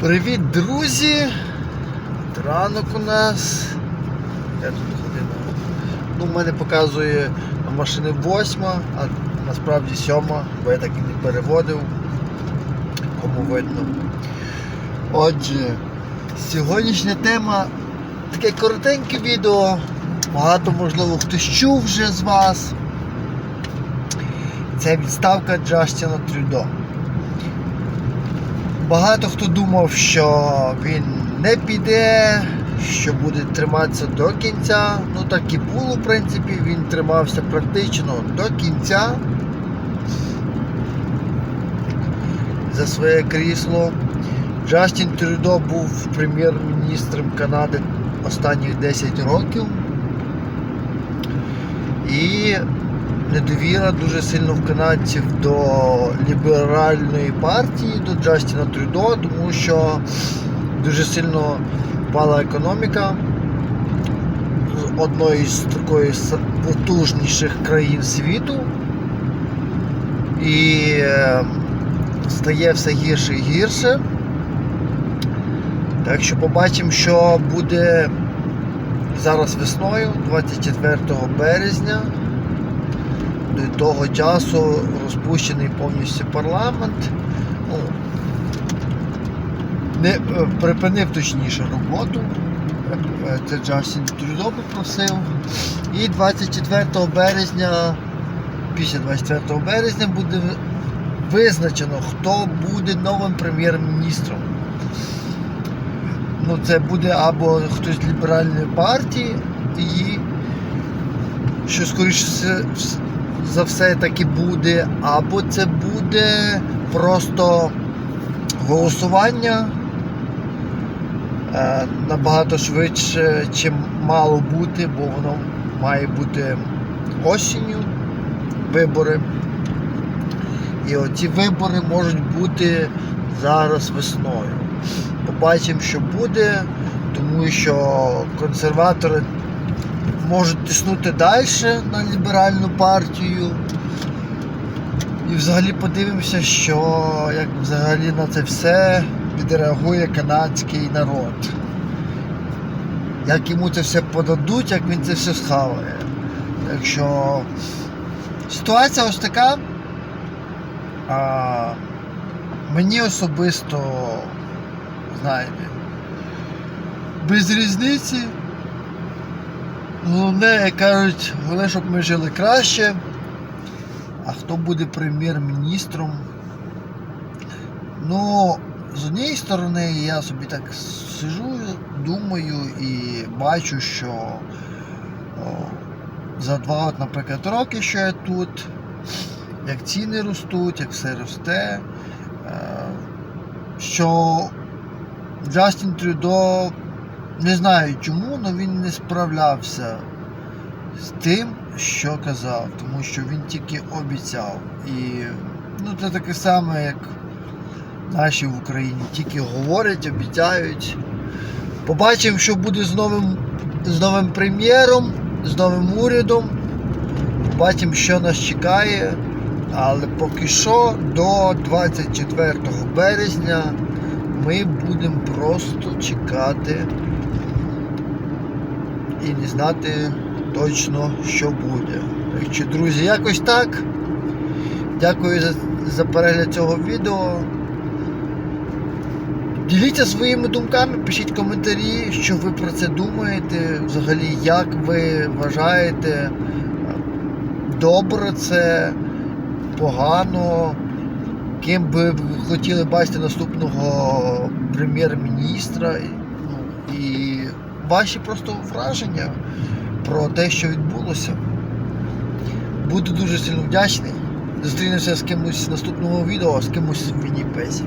Привіт, друзі! Ранок у нас. Я тут година. Ну, в мене показує машини 8, а насправді 7, бо я так і не переводив. Кому видно. Отже, сьогоднішня тема таке коротеньке відео. Багато, можливо, хтось чув вже з вас. Це відставка Джастіна Трюдо. Багато хто думав, що він не піде, що буде триматися до кінця. Ну так і було, в принципі, він тримався практично до кінця за своє крісло. Джастін Трюдо був прем'єр-міністром Канади останніх 10 років. І недовіра дуже сильно в канадців до ліберальної партії, до Джастіна Трюдо, тому що дуже сильно впала економіка одної з такої потужніших країн світу. І е, стає все гірше і гірше. Так що побачимо, що буде зараз весною, 24 березня. Того часу розпущений повністю парламент. Ну, не е, припинив точніше роботу. Е, Це Джастін Трюдо попросив. І 24 березня, після 24 березня буде визначено, хто буде новим прем'єр-міністром. Ну, це буде або хтось з ліберальної партії, і що скоріше за все таки буде, або це буде просто голосування е, набагато швидше, чим мало бути, бо воно має бути осінню вибори. І оці вибори можуть бути зараз весною. Побачимо, що буде, тому що консерватори можуть тиснути далі на ліберальну партію. І взагалі подивимося, що як взагалі на це все відреагує канадський народ. Як йому це все подадуть, як він це все схаває. Так що ситуація ось така. А, мені особисто, знаєте, без різниці. Головне, як кажуть, головне, щоб ми жили краще. А хто буде прем'єр-міністром? Ну, з однієї сторони, я собі так сижу, думаю і бачу, що о, за два, от, наприклад, роки, що я тут, як ціни ростуть, як все росте, е, що Джастін Трюдо не знаю чому, але він не справлявся з тим, що казав, тому що він тільки обіцяв. І ну, це таке саме, як наші в Україні. Тільки говорять, обіцяють. Побачимо, що буде з новим, з новим прем'єром, з новим урядом. Побачимо, що нас чекає. Але поки що до 24 березня ми будемо просто чекати і не знати точно, що буде. Так друзі, якось так. Дякую за, за перегляд цього відео. Діліться своїми думками, пишіть коментарі, що ви про це думаєте, взагалі, як ви вважаєте, добре це, погано, ким би ви хотіли бачити наступного прем'єр-міністра. Ну, і ваші просто враження про те, що відбулося. Буду дуже сильно вдячний. Зустрінемося з кимось наступного відео, з кимось в Вінніпесі.